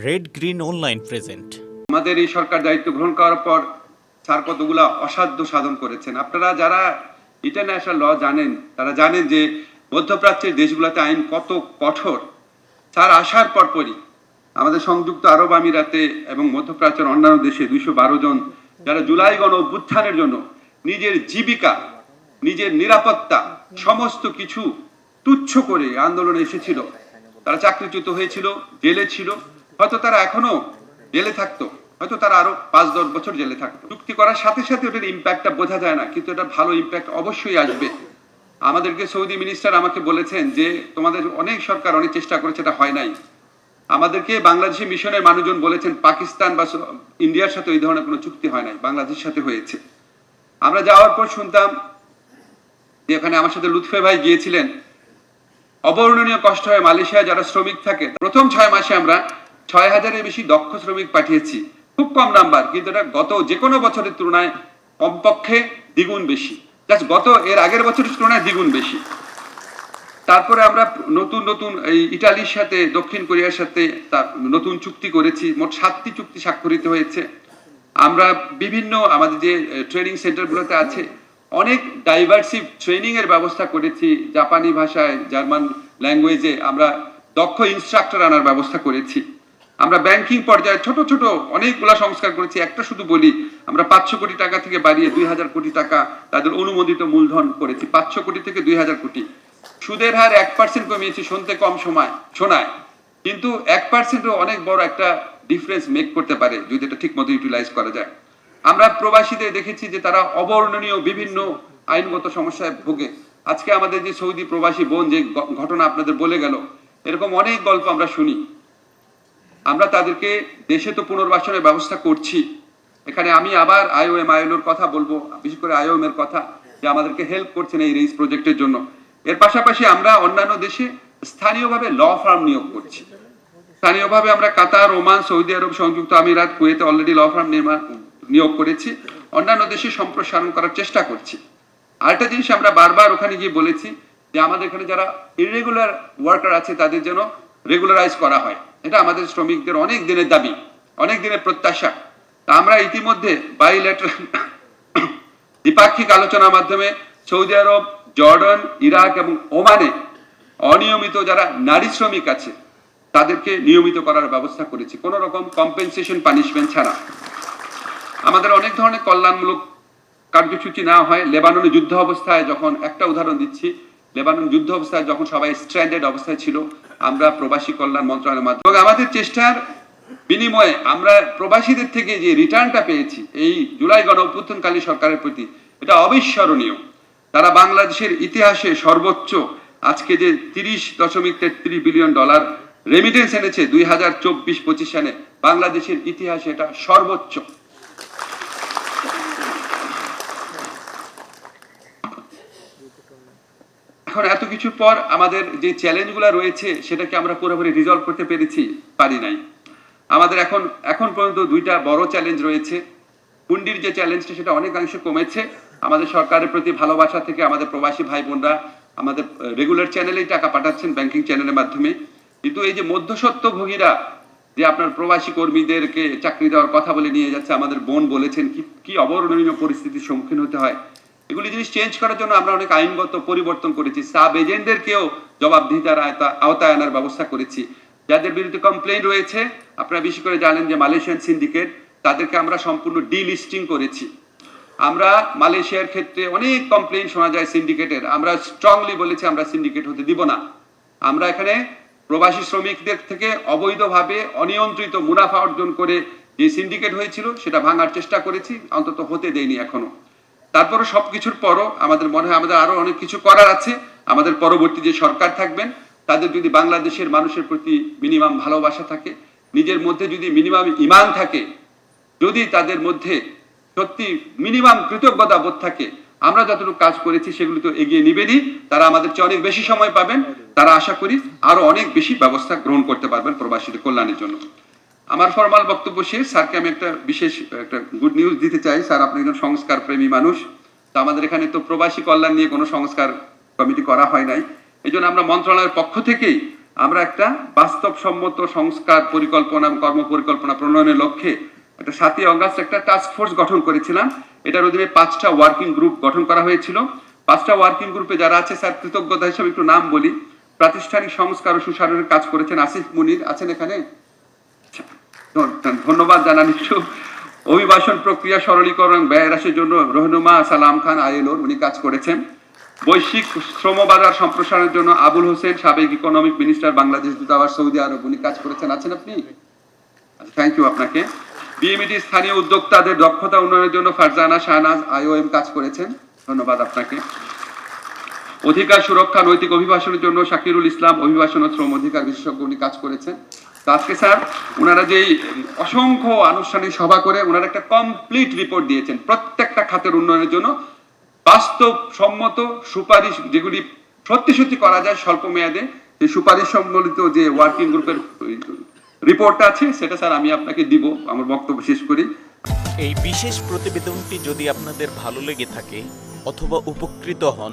Red green online present আমাদের এই সরকার দায়িত্ব গ্রহণ করার পর স্যার কতগুলা অসাধ্য সাধন করেছেন। আপনারা যারা ইন্টারন্যাশনাল ল জানেন, তারা জানেন যে মধ্যপ্রাচ্যের দেশগুলোতে আইন কত কঠোর। স্যার, আসার পরপরই আমাদের সংযুক্ত আরব আমিরাতে এবং মধ্যপ্রাচ্যের অন্যান্য দেশে দুইশো বারো জন যারা জুলাই গণ অভ্যুত্থানের জন্য নিজের জীবিকা, নিজের নিরাপত্তা সমস্ত কিছু তুচ্ছ করে আন্দোলনে এসেছিল। তারা চাকরিচ্যুত হয়েছিল, জেলে ছিল। হয়তো তারা এখনও জেলে থাকতো, হয়তো তারা আরও পাঁচ দশ বছর জেলে থাকতো। চুক্তি করার সাথে সাথে ওটার ইম্প্যাক্টটা বোঝা যায় না, কিন্তু এটা ভালো ইম্প্যাক্ট অবশ্যই আসবে। আমাদেরকে সৌদি মিনিস্টার আমাকে বলেছেন যে, তোমাদের অনেক সরকার অনেক চেষ্টা করেছে, এটা হয় নাই। আমাদেরকে বাংলাদেশি মিশনের মানুষজন বলেছেন, পাকিস্তান বা ইন্ডিয়ার সাথে এই ধরনের কোনো চুক্তি হয় নাই, বাংলাদেশের সাথে হয়েছে। আমরা যাওয়ার পর শুনতাম যে এখানে আমার সাথে লুৎফে ভাই গিয়েছিলেন। অবর্ণনীয় কষ্ট হয় মালয়েশিয়ায় যারা শ্রমিক থাকে। প্রথম ছয় মাসে আমরা ছয় হাজারের বেশি দক্ষ শ্রমিক পাঠিয়েছি। খুব কম নাম্বার, কিন্তু এটা গত যে কোনো বছরের তুলনায় কমপক্ষে দ্বিগুণ বেশি। জাস্ট গত, এর আগের বছরের তুলনায় দ্বিগুণ বেশি। তারপরে আমরা নতুন নতুন এই ইটালির সাথে, দক্ষিণ কোরিয়ার সাথে তার নতুন চুক্তি করেছি। মোট সাতটি চুক্তি স্বাক্ষরিত হয়েছে। আমরা বিভিন্ন আমাদের যে ট্রেনিং সেন্টারগুলোতে আছে, অনেক ডাইভার্সিভ ট্রেনিং এর ব্যবস্থা করেছি। জাপানি ভাষায়, জার্মান ল্যাঙ্গুয়েজে আমরা দক্ষ ইনস্ট্রাক্টর আনার ব্যবস্থা করেছি। আমরা ব্যাংকিং পর্যায়ে ছোট ছোট অনেকগুলা সংস্কার করেছি। একটা শুধু বলি, আমরা পাঁচশো কোটি টাকা থেকে বাড়িয়ে দুই হাজার কোটি টাকা তাদের অনুমোদিত মূলধন করেছি। পাঁচশো কোটি থেকে দুই হাজার কোটি। সুদের হার এক পার্সেন্ট কমিয়েছি শুনতে কম সময়, শোনায়। কিন্তু এক পার্সেন্টও অনেক বড় একটা ডিফারেন্স মেক করতে পারে, যদি এটা ঠিক মতো ইউটিলাইজ করা যায়। আমরা প্রবাসীদের দেখেছি যে তারা অবর্ণনীয় বিভিন্ন আইনগত সমস্যায় ভোগে। আজকে আমাদের যে সৌদি প্রবাসী বোন যে ঘটনা আপনাদের বলে গেল, এরকম অনেক গল্প আমরা শুনি। আমরা তাদেরকে দেশে তো পুনর্বাসনের ব্যবস্থা করছি। এখানে আমি আবার আইওএম আইএলওর কথা বলব, বিশেষ করে আইওএম এর কথা, যে আমাদেরকে হেল্প করছেন এই রেইস প্রজেক্টের জন্য। এর পাশাপাশি আমরা অন্যান্য দেশে স্থানীয়ভাবে ল ফার্ম নিয়োগ করছি। স্থানীয়ভাবে আমরা কাতার, ওমান, সৌদি আরব, সংযুক্ত আমিরাত, কুয়েতে অলরেডি ল ফার্ম নির্মাণ নিয়োগ করেছি। অন্যান্য দেশে সম্প্রসারণ করার চেষ্টা করছি। আরেকটা জিনিস আমরা বারবার ওখানে গিয়ে বলেছি, যে আমাদের এখানে যারা ইরেগুলার ওয়ার্কার আছে, তাদের যেন রেগুলারাইজ করা হয়। এটা আমাদের শ্রমিকদের অনেক দিনের দাবি, অনেক দিনের প্রত্যাশা। তা আমরা ইতিমধ্যে বাইলেটারাল দ্বিপাক্ষিক আলোচনার মাধ্যমে সৌদি আরব, জর্ডন, ইরাক এবং ওমানে অনিয়মিত যারা নারী শ্রমিক আছে, তাদেরকে নিয়মিত করার ব্যবস্থা করেছি। কোনো রকম কম্পেনসেশন পানিশমেন্ট ছাড়া। আমাদের অনেক ধরনের কল্যাণমূলক কার্যসূচি না হয়, লেবাননে যুদ্ধ অবস্থায় যখন একটা উদাহরণ দিচ্ছি লেবানন যুদ্ধ অবস্থায় যখন সবাই স্ট্র্যান্ডেড অবস্থায় ছিল, আমরা প্রবাসী কল্যাণ মন্ত্রণালয়ের মাধ্যমে এবং আমাদের চেষ্টার বিনিময়ে আমরা প্রবাসীদের থেকে যে রিটার্নটা পেয়েছি, এই জুলাই গণ অভ্যুত্থানকালী সরকারের প্রতি, এটা অবিস্মরণীয়। তারা বাংলাদেশের ইতিহাসে সর্বোচ্চ আজকে যে তিরিশ দশমিক তেত্রিশ বিলিয়ন ডলার রেমিটেন্স এনেছে দুই হাজার চব্বিশ পঁচিশ সালে, বাংলাদেশের ইতিহাসে এটা সর্বোচ্চ। এখন এত কিছুর পর আমাদের যে চ্যালেঞ্জগুলো রয়েছে, সেটাকে আমরা পুরোপুরি রিজলভ করতে পেরেছি, পারি নাই। আমাদের এখন এখন পর্যন্ত দুইটা বড় চ্যালেঞ্জ রয়েছে। হুন্ডির যে চ্যালেঞ্জটা সেটা অনেকাংশে কমেছে। আমাদের সরকারের প্রতি ভালোবাসা থেকে আমাদের প্রবাসী ভাই বোনরা আমাদের রেগুলার চ্যানেলেই টাকা পাঠাচ্ছেন ব্যাংকিং চ্যানেলের মাধ্যমে। কিন্তু এই যে মধ্যসত্ত্বভোগীরা যে আপনার প্রবাসী কর্মীদেরকে চাকরি দেওয়ার কথা বলে নিয়ে যাচ্ছে, আমাদের বোন বলেছেন, কি কি অবর্ণনীয় পরিস্থিতির সম্মুখীন হতে হয়। এগুলি জিনিস চেঞ্জ করার জন্য আমরা অনেক আইনগত পরিবর্তন করেছি। সাব এজেন্টদেরকেও জবাবদিহিতার আওতায় আনার ব্যবস্থা করেছি। যাদের বিরুদ্ধে কমপ্লেইন রয়েছে, আপনারা বেশি করে জানেন যে মালয়েশিয়ান সিন্ডিকেট তাদেরকে আমরা সম্পূর্ণ ডিলিস্টিং করেছি। আমরা মালয়েশিয়ার ক্ষেত্রে অনেক কমপ্লেইন শোনা যায় সিন্ডিকেটের আমরা স্ট্রংলি বলেছি আমরা সিন্ডিকেট হতে দিব না। আমরা এখানে প্রবাসী শ্রমিকদের থেকে অবৈধভাবে অনিয়ন্ত্রিত মুনাফা অর্জন করে যে সিন্ডিকেট হয়েছিল, সেটা ভাঙার চেষ্টা করেছি। অন্তত হতে দেয়নি এখনও। তারপরে সবকিছুর পরও আমাদের মনে হয় আমাদের আরও অনেক কিছু করার আছে। আমাদের পরবর্তী যে সরকার থাকবেন, তাদের যদি বাংলাদেশের মানুষের প্রতি মিনিমাম ভালোবাসা থাকে, নিজের মধ্যে যদি মিনিমাম ইমান থাকে, যদি তাদের মধ্যে সত্যি মিনিমাম কৃতজ্ঞতা বোধ থাকে, আমরা যতটুকু কাজ করেছি সেগুলো তো এগিয়ে নিবেনই। তারা আমাদের চেয়ে অনেক বেশি সময় পাবেন। তারা আশা করি আরও অনেক বেশি ব্যবস্থা গ্রহণ করতে পারবেন প্রবাসীদের কল্যাণের জন্য। আমার ফরমাল বক্তব্য শেষ। স্যারকে আমি একটা বিশেষ, একটা গুড নিউজ দিতে চাই। স্যার, আপনি একজন সংস্কার প্রেমী মানুষ। তো আমাদের এখানে তো প্রবাসী কল্যাণ নিয়ে কোনো সংস্কার কমিটি করা হয় নাই। এই জন্য আমরা মন্ত্রণালয়ের পক্ষ থেকেই আমরা একটা বাস্তবসম্মত সংস্কার পরিকল্পনা কর্ম পরিকল্পনা প্রণয়নের লক্ষ্যে একটা সাতই অগাস্ট একটা টাস্ক ফোর্স গঠন করেছিলাম। এটার অধীনে পাঁচটা ওয়ার্কিং গ্রুপ গঠন করা হয়েছিল। পাঁচটা ওয়ার্কিং গ্রুপে যারা আছে, স্যার, কৃতজ্ঞতা হিসেবে একটু নাম বলি। প্রাতিষ্ঠানিক সংস্কার ও সুশাসনের কাজ করেছেন আসিফ মুনির। আছেন এখানে? ধন্যবাদ জানান। অভিবাসন প্রক্রিয়া সরলীকরণ ব্যয় হ্রাসের জন্য রহনুমা সালাম খান আইএলওর উনি কাজ করেছেন। বৈশ্বিক শ্রমবাজার সম্প্রসারণের জন্য আবুল হোসেন সাবেক ইকোনমিক মিনিস্টার বাংলাদেশ দূতাবাস, সৌদি আরব উনি কাজ করেছেন। আছেন আপনি? থ্যাংক ইউ আপনাকে। বিএমইটি স্থানীয় উদ্যোক্তাদের দক্ষতা উন্নয়নের জন্য ফারজানা শাহনাজ আইওএম কাজ করেছেন। ধন্যবাদ আপনাকে। অধিকার সুরক্ষা, নৈতিক অভিবাসনের জন্য শাকিরুল ইসলাম অভিবাসন শ্রম অধিকার বিশেষজ্ঞ উনি কাজ করেছেন। আজকে স্যার ওনারা যেই অসংখ্য আনুষ্ঠানিক সভা করে ওনারা একটা কমপ্লিট রিপোর্ট দিয়েছেন প্রত্যেকটা খাতের উন্নয়নের জন্য। বাস্তব সম্মত সুপারিশ যেগুলি সত্যি সত্যি করা যায় স্বল্প মেয়াদে, সেই সুপারিশ সম্বলিত যে ওয়ার্কিং গ্রুপের রিপোর্টটা আছে, সেটা স্যার আমি আপনাকে দিব, আমার বক্তব্য শেষ করি। এই বিশেষ প্রতিবেদনটি যদি আপনাদের ভালো লেগে থাকে অথবা উপকৃত হন